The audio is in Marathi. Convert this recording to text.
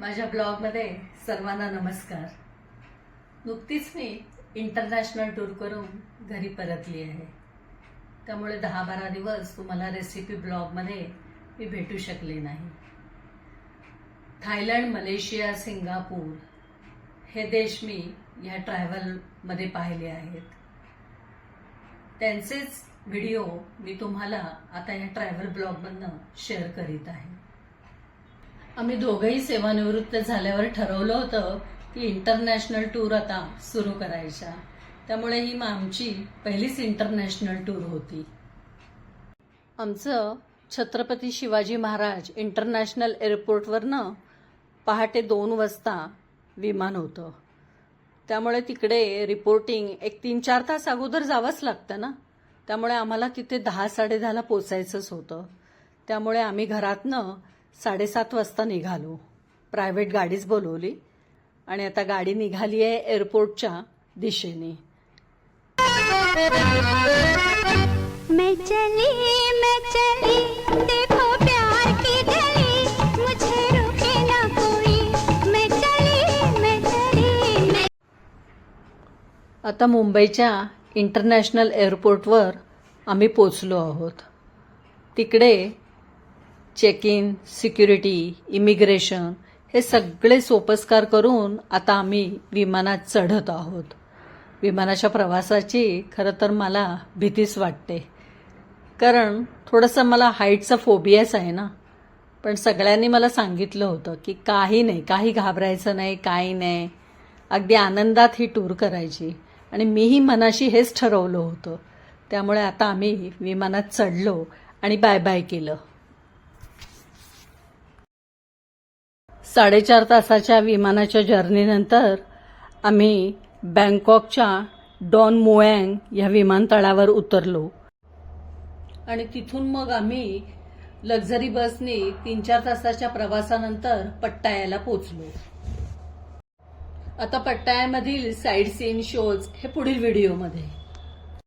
माझ्या ब्लॉगमध्ये सर्वांना नमस्कार. नुकतीच मी इंटरनॅशनल टूर करून घरी परतली आहे. त्यामुळे दहा बारा दिवस तुम्हाला रेसिपी ब्लॉगमध्ये मी भेटू शकले नाही. थायलंड मलेशिया सिंगापूर हे देश मी या ट्रॅव्हलमध्ये पाहिले आहेत. त्यांचेच व्हिडिओ मी तुम्हाला आता या ट्रॅव्हल ब्लॉगमधनं शेअर करीत आहे. आम्ही दोघंही सेवानिवृत्त झाल्यावर ठरवलं होतं की इंटरनॅशनल टूर आता सुरू करायच्या. त्यामुळे ही मग आमची पहिलीच इंटरनॅशनल टूर होती. आमचं छत्रपती शिवाजी महाराज इंटरनॅशनल एअरपोर्टवरनं पहाटे दोन वाजता विमान होतं. त्यामुळे तिकडे रिपोर्टिंग एक तीन चार तास अगोदर जावंच लागतं ना? त्यामुळे आम्हाला तिथे दहा साडेदहाला पोचायचंच होतं. त्यामुळे आम्ही घरातनं साडेसात वाजता निघालो. प्रायव्हेट गाडीच बोलवली आणि आता गाडी निघाली आहे एअरपोर्टच्या दिशेने. मैं चली मैं चली देखो प्यार की गली मुझे रोके ना कोई। मैं चली मैं चली मैं आता मुंबईच्या इंटरनॅशनल एअरपोर्टवर आम्ही पोचलो आहोत. तिकडे चेक इन सिक्युरिटी इमिग्रेशन हे सगळे सोपस्कार करून आता आम्ही विमानात चढत आहोत. विमानाच्या प्रवासाची खरं तर मला भीतीच वाटते. कारण थोडंसं मला हाईटचा फोबियाच आहे ना. पण सगळ्यांनी मला सांगितलं होतं की काही नाही काही घाबरायचं नाही काही नाही. अगदी आनंदात ही टूर करायची. आणि मीही मनाशी हेच ठरवलं होतं. त्यामुळे आता आम्ही विमानात चढलो आणि बाय बाय केलं. साडेचार तासाच्या विमानाच्या जर्नीनंतर आम्ही बँकॉकच्या डॉन मोयांग या विमानतळावर उतरलो. आणि तिथून मग आम्ही लक्झरी बसने तीन चार तासाच्या प्रवासानंतर पट्टायाला पोचलो आता पट्टायामधील साईड सीन शोज हे पुढील व्हिडिओमध्ये